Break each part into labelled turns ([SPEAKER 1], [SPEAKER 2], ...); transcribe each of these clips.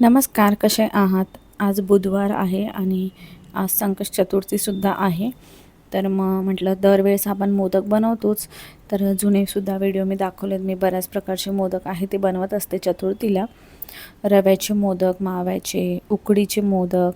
[SPEAKER 1] नमस्कार कसे आहात? आज बुधवार आहे आणि आज संकष्ट चतुर्थीसुद्धा आहे. तर मग म्हटलं दरवेळेस आपण मोदक बनवतोच. तर जुनेसुद्धा व्हिडिओ मी दाखवलेत. मी बऱ्याच प्रकारचे मोदक आहे ते बनवत असते चतुर्थीला. रव्याचे मोदक माव्याचे उकडीचे मोदक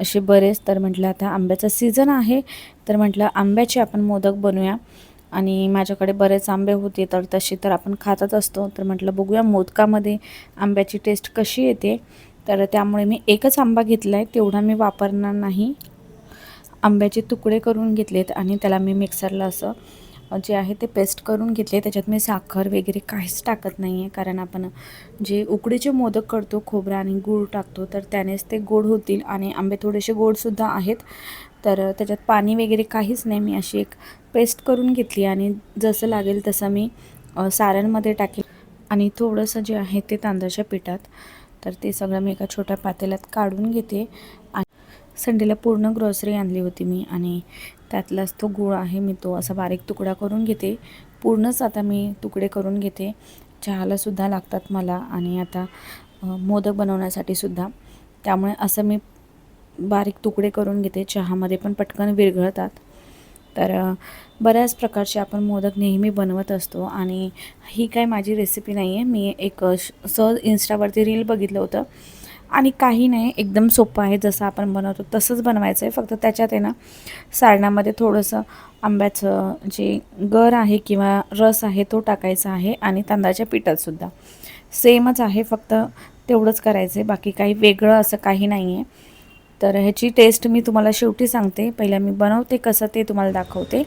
[SPEAKER 1] असे बरेच. तर म्हटलं आता आंब्याचा सीझन आहे. तर म्हटलं आंब्याचे आपण मोदक बनवूया आणि माझ्याकडे बरेच आंबे होते तर तसे तर आपण खातच असतो. तर म्हटलं बघूया मोदकामध्ये आंब्याची टेस्ट कशी येते. तर त्यामुळे मी एकच आंबा घेतला आहे तेवढा मी वापरणार नाही. आंब्याचे तुकडे करून घेतलेत आणि त्याला मी मिक्सरला असं जे आहे ते पेस्ट करून घेतले. त्याच्यात मी साखर वगैरे काहीच टाकत नाही आहे कारण आपण जे उकडीचे मोदक करतो खोबरा आणि गूळ टाकतो तर त्यानेच ते गोड होतील. आणि आंबे थोडेसे गोडसुद्धा आहेत. तर त्याच्यात पाणी वगैरे काहीच नाही. मी अशी एक पेस्ट करून घेतली आणि जसं लागेल तसं मी सारणमध्ये टाकेल. आणि थोडंसं जे आहे ते तांदळाच्या पिठात. तर ते सगळं मी एका छोट्या पातेल्यात काढून घेते. आणि संडेला पूर्ण ग्रॉसरी आणली होती मी आणि त्यातलाच तो गूळ आहे मी तो असा बारीक तुकडा करून घेते. पूर्णच आता मी तुकडे करून घेते. चहालासुद्धा लागतात मला आणि आता मोदक बनवण्यासाठी सुद्धा. त्यामुळे असं मी बारीक तुकडे करून घेते चहामध्ये पण पटकन विरघळतात. तर बऱ्याच प्रकारचे आपण मोदक नेहमी बनवत असतो आणि ही काय माझी रेसिपी नाही आहे मी एक श- सहज इन्स्टावरती रील बघितलं होतं. आणि काही नाही एकदम सोपं आहे. जसं आपण बनवतो तसंच बनवायचं आहे. फक्त त्याच्यात आहे ना सारणामध्ये थोडंसं आंब्याचं जे गर आहे किंवा रस आहे तो टाकायचा आहे आणि तांदळाच्या पिठातसुद्धा सेमच आहे फक्त तेवढंच करायचं आहे बाकी काही वेगळं असं काही नाही आहे तर ह्याची टेस्ट मी तुम्हाला शेवटी सांगते. पहिल्या मी बनवते कसं ते तुम्हाला दाखवते.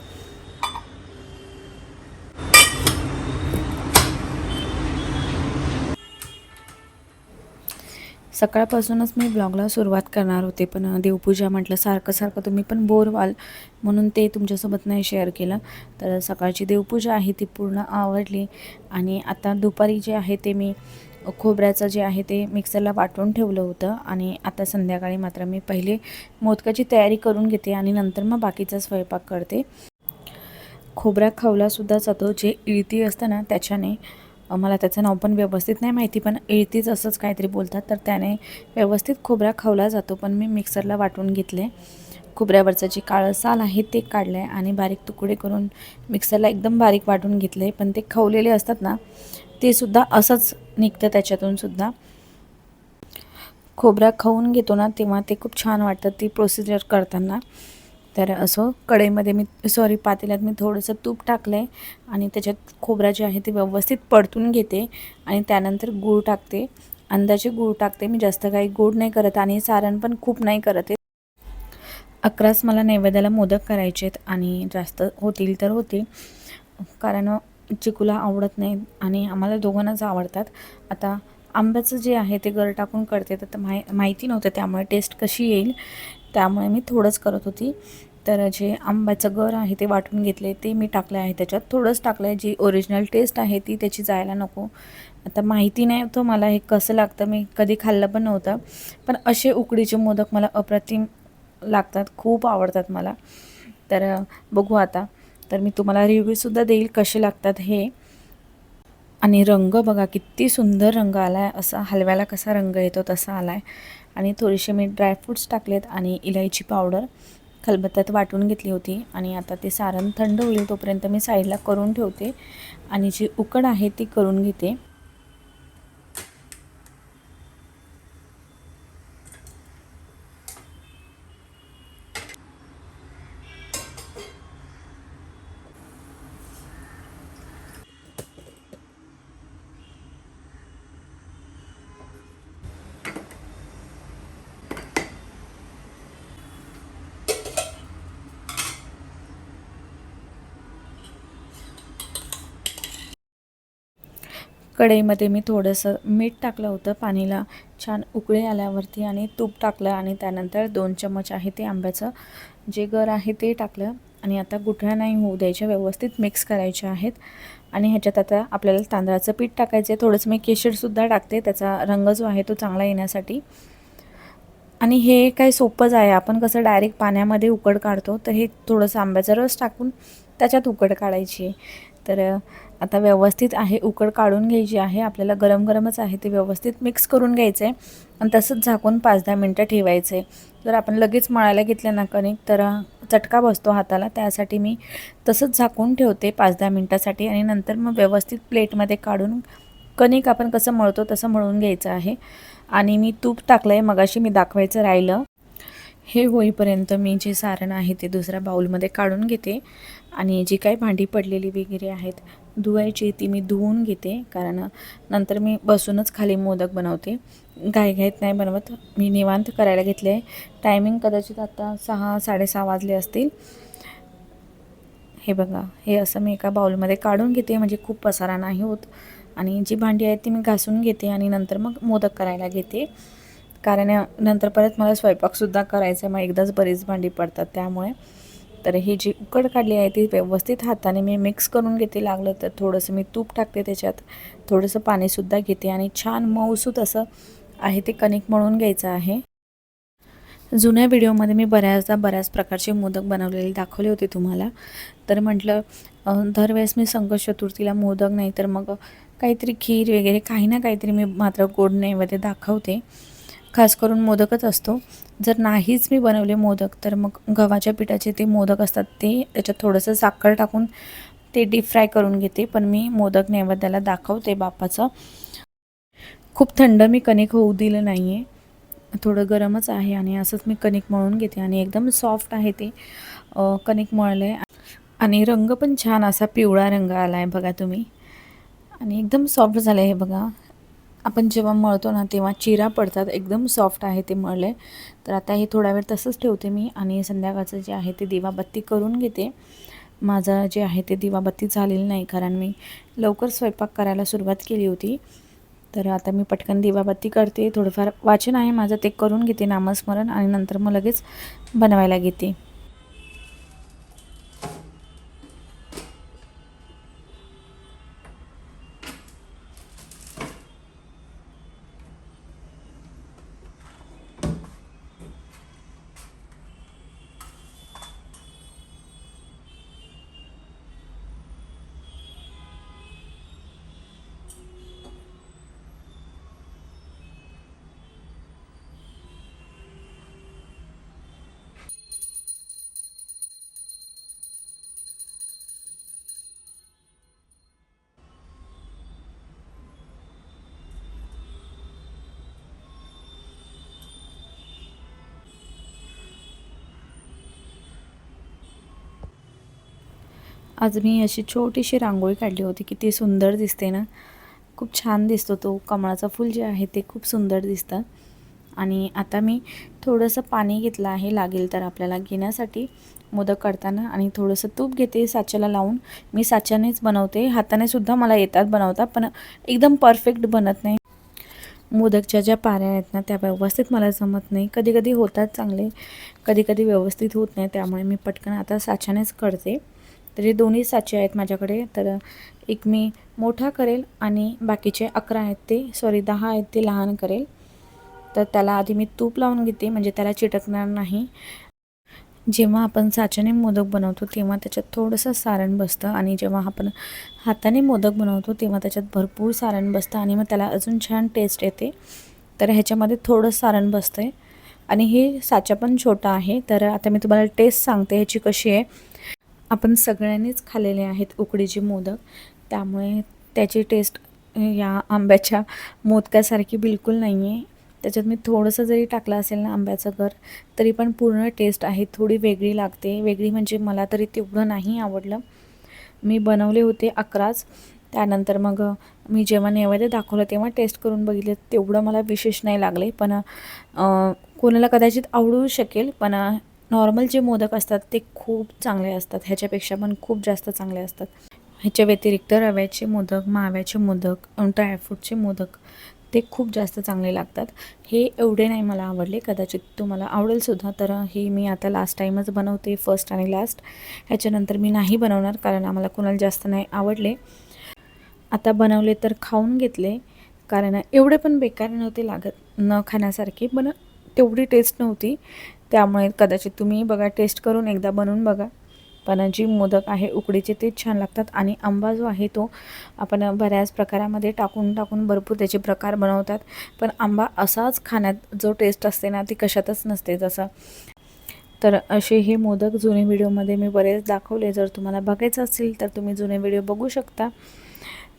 [SPEAKER 1] सकाळपासूनच मी ब्लॉगला सुरुवात करणार होते पण देवपूजा म्हटलं सारखं सारखं तुम्ही पण बोर व्हाल म्हणून ते तुमच्यासोबत नाही शेअर केलं. तर सकाळची देवपूजा आहे ती पूर्ण आवडली. आणि आता दुपारी जे आहे ते मी खोबऱ्याचं जे आहे ते मिक्सरला वाटून ठेवलं होतं आणि आता संध्याकाळी मात्र मी पहिले मोदकाची तयारी करून घेते आणि नंतर मग बाकीचा स्वयंपाक करते. खोबरा खवलासुद्धा जातो जे इळती असतं ना त्याच्याने. मला त्याचं नाव पण व्यवस्थित नाही माहिती पण इळतीच असंच काहीतरी बोलतात तर त्याने व्यवस्थित खोबरा खवला जातो पण मी मिक्सरला वाटून घेतले. खोबऱ्यावरचं जे काळं साल आहे ते काढलं आहे आणि बारीक तुकडे करून मिक्सरला एकदम बारीक वाटून घेतले पण ते खवलेले असतात ना ते सुद्धा असंच निघतं त्याच्यातून सुद्धा. खोबरा खाऊन घेतो ना तेव्हा ते खूप छान वाटतं ती प्रोसिजर करताना. तर असं कढईमध्ये मी सॉरी पातेल्यात मी थोडंसं तूप टाकलं आहे आणि त्याच्यात खोबरा जे आहे ते व्यवस्थित परतून घेते आणि त्यानंतर गूळ टाकते. अंदाजे गूळ टाकते मी जास्त काही गोड नाही करत आणि सारण पण खूप नाही करत आहे. अकराच मला नैवेद्याला मोदक करायचे आहेत आणि जास्त होतील तर होतील. कारण चिकूला आवडत नाही आणि आम्हाला दोघांनाच आवडतात. आता आंब्याचं जे आहे ते गर टाकून करते तर माहि माहिती नव्हतं त्यामुळे टेस्ट कशी येईल त्यामुळे मी थोडंच करत होती. तर जे आंब्याचं गर आहे ते वाटून घेतले ते मी टाकलं आहे त्याच्यात. थोडंच टाकलं आहे जी ओरिजिनल टेस्ट आहे ती त्याची जायला नको. आता माहिती नाही होतं मला हे कसं लागतं मी कधी खाल्लं पण नव्हतं. पण असे उकडीचे मोदक मला अप्रतिम लागतात खूप आवडतात मला. तर बघू आता. तर मी तुम्हाला रिव्ह्यूसुद्धा देईल कसे लागतात हे. आणि रंग बघा किती सुंदर रंग आला आहे असा हलव्याला कसा रंग येतो तसा आला आहे आणि थोडेसे मी ड्रायफ्रूट्स टाकलेत आणि इलायची पावडर खलबत्त्यात वाटून घेतली होती. आणि आता ते सारण थंड होईल तोपर्यंत मी साईडला करून ठेवते. आणि जी उकड आहे ती करून घेते. कढईमध्ये मी थोडंसं मीठ टाकलं होतं पाणीला. छान उकळी आल्यावरती आणि तूप टाकलं आणि त्यानंतर दोन चमच आहे ते आंब्याचं. जे गर आहे ते टाकलं आणि आता गुठळ्या नाही होऊ द्यायच्या व्यवस्थित मिक्स करायच्या आहेत. आणि ह्याच्यात आता आपल्याला तांदळाचं पीठ टाकायचं आहे. थोडंसं मी केशरसुद्धा टाकते त्याचा रंग जो आहे तो चांगला येण्यासाठी. आणि हे काय सोपंच आहे. आपण कसं डायरेक्ट पाण्यामध्ये उकड काढतो तर हे थोडंसं आंब्याचा रस टाकून त्याच्यात उकड काढायची तर आता व्यवस्थित आहे उकड काढून घ्यायची आहे आपल्याला गरम गरमच आहे ते व्यवस्थित मिक्स करून घ्यायचं आहे आणि तसंच झाकून पाच दहा मिनटं ठेवायचं आहे जर आपण लगेच मळायला घेतलं ना कणिक तर चटका बसतो हाताला. त्यासाठी मी तसंच झाकून ठेवते पाच दहा मिनटासाठी. आणि नंतर मग व्यवस्थित प्लेटमध्ये काढून कणिक आपण कसं मळतो तसं मळून घ्यायचं आहे. आणि मी तूप टाकलं आहे मगाशी मी दाखवायचं राहिलं. हे होईपर्यंत मी जे सारण आहे ते दुसऱ्या बाऊलमध्ये काढून घेते. आणि जी काही भांडी पडलेली वगैरे आहेत धुवायची ती मी धुवून घेते. कारण नंतर मी बसूनच खाली मोदक बनवते. घाईघाईत नाही बनवत. मी निवांत करायला घेतले आहे टायमिंग कदाचित आता सहा साडेसहा वाजले असतील. हे बघा हे असं मी एका बाऊलमध्ये काढून घेते. म्हणजे खूप पसारा नाही होत. आणि जी भांडी आहेत ती मी घासून घेते आणि नंतर मग मोदक करायला घेते. कारण नंतर परत मला स्वयंपाकसुद्धा करायचा आहे मग एकदाच बरीच भांडी पडतात त्यामुळे. तर ही जी उकड काढली आहे ती व्यवस्थित हाताने मी मिक्स करून घेते. लागलं तर थोडंसं मी तूप टाकते त्याच्यात. थोडंसं पाणीसुद्धा घेते आणि छान मऊसूत असं आहे ते कणिक मळून घ्यायचं आहे. जुन्या व्हिडिओमध्ये मी बऱ्याचदा बऱ्याच प्रकारचे मोदक बनवलेले दाखवले होते तुम्हाला. तर म्हटलं दरवेळेस मी संकट चतुर्थीला मोदक नाही तर मग काहीतरी खीर वगैरे काही ना काहीतरी मी मात्र गोड नैवेद्य दाखवते. खास करून मोदकच असतो. जर नाहीच मी बनवले मोदक तर मग गव्हाच्या पिठाचे ते मोदक असतात ते त्याच्यात थोडंसं साखर टाकून ते डीप फ्राय करून घेते. पण मी मोदक नैवेद्याला दाखवते बापाचं खूप थंड मी कणिक होऊ दिलं नाही आहे थोडं गरमच आहे आणि असंच मी कणिक मळून घेते आणि एकदम सॉफ्ट आहे ते. कणिक मळलं आहे आणि रंग पण छान असा पिवळा रंग आला आहे बघा तुम्ही. आणि एकदम सॉफ्ट झालं आहे हे बघा. आपण जेव्हा मळतो ना तेव्हा चिरा पडतात. एकदम सॉफ्ट आहे ते मळले. तर आता हे थोडा वेळ तसंच ठेवते मी आणि संध्याकाळचं जे आहे ते दिवाबत्ती करून घेते. माझं जे आहे ते दिवाबत्ती झालेली नाही कारण मी लवकर स्वयंपाक करायला सुरुवात केली होती. तर आता मी पटकन दिवाबत्ती करते. थोडंफार वाचन आहे माझं ते करून घेते नामस्मरण आणि नंतर मग लगेच बनवायला घेते. आज मी अशी छोटीशी रांगोळी काढली होती किती सुंदर दिसते ना. खूप छान दिसतो तो कमळाचं फूल जे आहे ते खूप सुंदर दिसतं. आणि आता मी थोडंसं पाणी घेतलं आहे लागेल तर आपल्याला घेण्यासाठी. मोदक करताना आणि थोडंसं तूप घेते साच्याला लावून. मी साच्यानेच बनवते. हाताने सुद्धा मला येतात बनवता पण एकदम परफेक्ट बनत नाही. मोदकच्या ज्या पाऱ्या आहेत ना त्या व्यवस्थित मला जमत नाही. कधी कधी होतात चांगले कधी कधी व्यवस्थित होत नाही त्यामुळे मी पटकन आता साच्यानेच करते. तर हे दोन्ही साचे आहेत माझ्याकडे. तर एक मी मोठा करेल आणि बाकीचे अकरा आहेत ते सॉरी दहा आहेत ते लहान करेल. तर त्याला आधी मी तूप लावून घेते म्हणजे त्याला चिटकणार नाही. जेव्हा आपण साच्याने मोदक बनवतो तेव्हा त्याच्यात थोडंसं सारण बसतं आणि जेव्हा आपण हाताने मोदक बनवतो तेव्हा त्याच्यात भरपूर सारण बसतं आणि मग त्याला अजून छान टेस्ट येते. तर ह्याच्यामध्ये थोडं सारण बसतं आहे आणि हे साचा पण छोटा आहे. तर आता मी तुम्हाला टेस्ट सांगते ह्याची कशी आहे. आपण सगळ्यांनीच खाल्लेले आहेत उकडीचे मोदक. त्यामुळे त्याची टेस्ट या आंब्याच्या मोदकासारखी बिलकुल नाही आहे त्याच्यात मी थोडंसं जरी टाकलं असेल ना आंब्याचं घर तरी पण पूर्ण टेस्ट आहे. थोडी वेगळी लागते. वेगळी म्हणजे मला तरी तेवढं नाही आवडलं. मी बनवले होते अकराच. त्यानंतर मग मी जेव्हा नैवेद्य दाखवलं तेव्हा टेस्ट करून बघितलं. तेवढं मला विशेष नाही लागले. पण कोणाला कदाचित आवडू शकेल. पण नॉर्मल जे मोदक असतात ते खूप चांगले असतात. ह्याच्यापेक्षा पण खूप जास्त चांगले असतात. ह्याच्या व्यतिरिक्त रव्याचे मोदक माव्याचे मोदक ड्रायफ्रूटचे मोदक ते खूप जास्त चांगले लागतात. हे एवढे नाही मला आवडले. कदाचित तुम्हाला आवडेलसुद्धा तर हे मी आता लास्ट टाईमच बनवते फर्स्ट आणि लास्ट ह्याच्यानंतर मी नाही बनवणार कारण आम्हाला कुणाला जास्त नाही आवडले. आता बनवले तर खाऊन घेतले. कारण एवढे पण बेकार नव्हते लागत न खाण्यासारखे. पण तेवढी टेस्ट नव्हती. त्यामुळे कदाचित तुम्ही बघा टेस्ट करून एकदा बनवून बघा. पण जी मोदक आहे उकडीचे तेच छान लागतात आणि आंबा जो आहे तो आपण बऱ्याच प्रकारामध्ये टाकून टाकून भरपूर त्याचे प्रकार बनवतात. पण आंबा असाच खाण्यात जो टेस्ट असते ना ती कशातच नसते जसं तर असे हे मोदक जुने व्हिडिओमध्ये मी बरेच दाखवले. जर तुम्हाला बघायचं असेल तर तुम्ही जुने व्हिडिओ बघू शकता.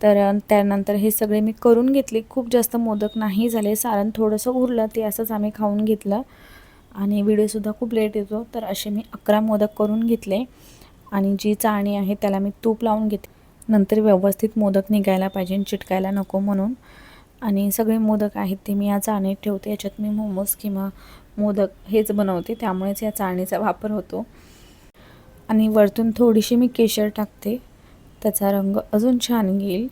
[SPEAKER 1] तर त्यानंतर हे सगळे मी करून घेतले. खूप जास्त मोदक नाही झाले. सारण थोडंसं उरलं ते असंच आम्ही खाऊन घेतलं. आणि व्हिडिओसुद्धा खूप लेट येतो तर असे मी अकरा मोदक करून घेतले. आणि जी चाळणी आहे त्याला मी तूप लावून घेते. नंतर व्यवस्थित मोदक निघायला पाहिजे चिटकायला नको म्हणून. आणि सगळे मोदक आहेत ते मी या चाळणीत ठेवते. याच्यात मी मोमोज किंवा मोदक हेच बनवते. त्यामुळेच या चाळणीचा वापर होतो. आणि वरतून थोडीशी मी केशर टाकते. त्याचा रंग अजून छान येईल.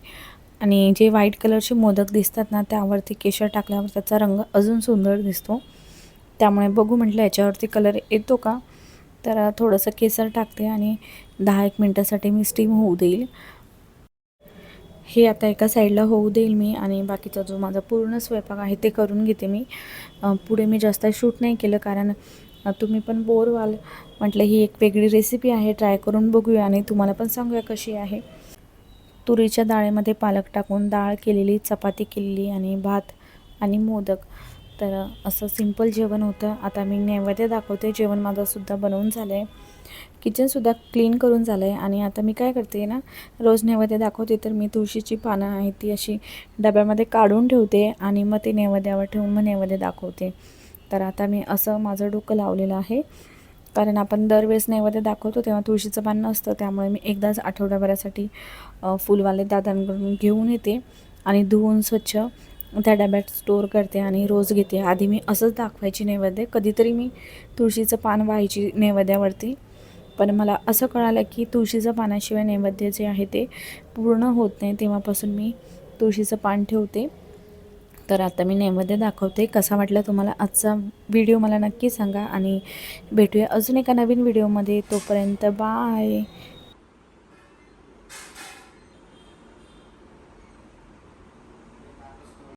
[SPEAKER 1] आणि जे व्हाईट कलरचे मोदक दिसतात ना त्यावरती केशर टाकल्यावर त्याचा रंग अजून सुंदर दिसतो. त्यामुळे बघू म्हटलं याच्यावरती कलर येतो का? तर थोडंसं केसर टाकते आणि दहा एक मिनटासाठी मी स्टीम होऊ देईल. हे आता एका साईडला होऊ देईल मी आणि बाकीचा जो माझा पूर्ण स्वयंपाक आहे ते करून घेते मी. पुढे मी जास्त शूट नाही केलं कारण तुम्ही पण बोर व्हाल. म्हटलं ही एक वेगळी रेसिपी आहे ट्राय करून बघूया आणि तुम्हाला पण सांगूया कशी आहे. तुरीच्या डाळीमध्ये पालक टाकून डाळ केलेली चपाती केलेली आणि भात आणि मोदक. तर असं सिंपल जेवण होतं. आता मी नैवेद्य दाखवते. जेवण माझंसुद्धा बनवून झालं आहे किचनसुद्धा क्लीन करून झालं आहे आणि आता मी काय करते ना रोज नैवेद्य दाखवते तर मी तुळशीची पानं आहेत ती अशी डब्यामध्ये काढून ठेवते आणि मग ते नैवेद्यावर ठेवून मग नैवेद्य दाखवते. तर आता मी असं माझं डोकं लावलेलं आहे. कारण आपण दरवेळेस नैवेद्य दाखवतो तेव्हा तुळशीचं पान नसतं. त्यामुळे मी एकदाच आठवड्याभरासाठी फुलवाले दादांकडून घेऊन येते आणि धुवून स्वच्छ त्या डब्यात स्टोअर करते आणि रोज घेते. आधी मी असंच दाखवायची नैवेद्य. कधीतरी मी तुळशीचं पान व्हायची नैवेद्यावरती. पण मला असं कळालं की तुळशीचं पानाशिवाय नैवेद्य जे आहे ते पूर्ण होत नाही. तेव्हापासून मी तुळशीचं पान ठेवते. तर आता मी नैवेद्य दाखवते. कसा वाटला तुम्हाला आजचा व्हिडिओ मला नक्की सांगा आणि भेटूया अजून एका नवीन व्हिडिओमध्ये तोपर्यंत बाय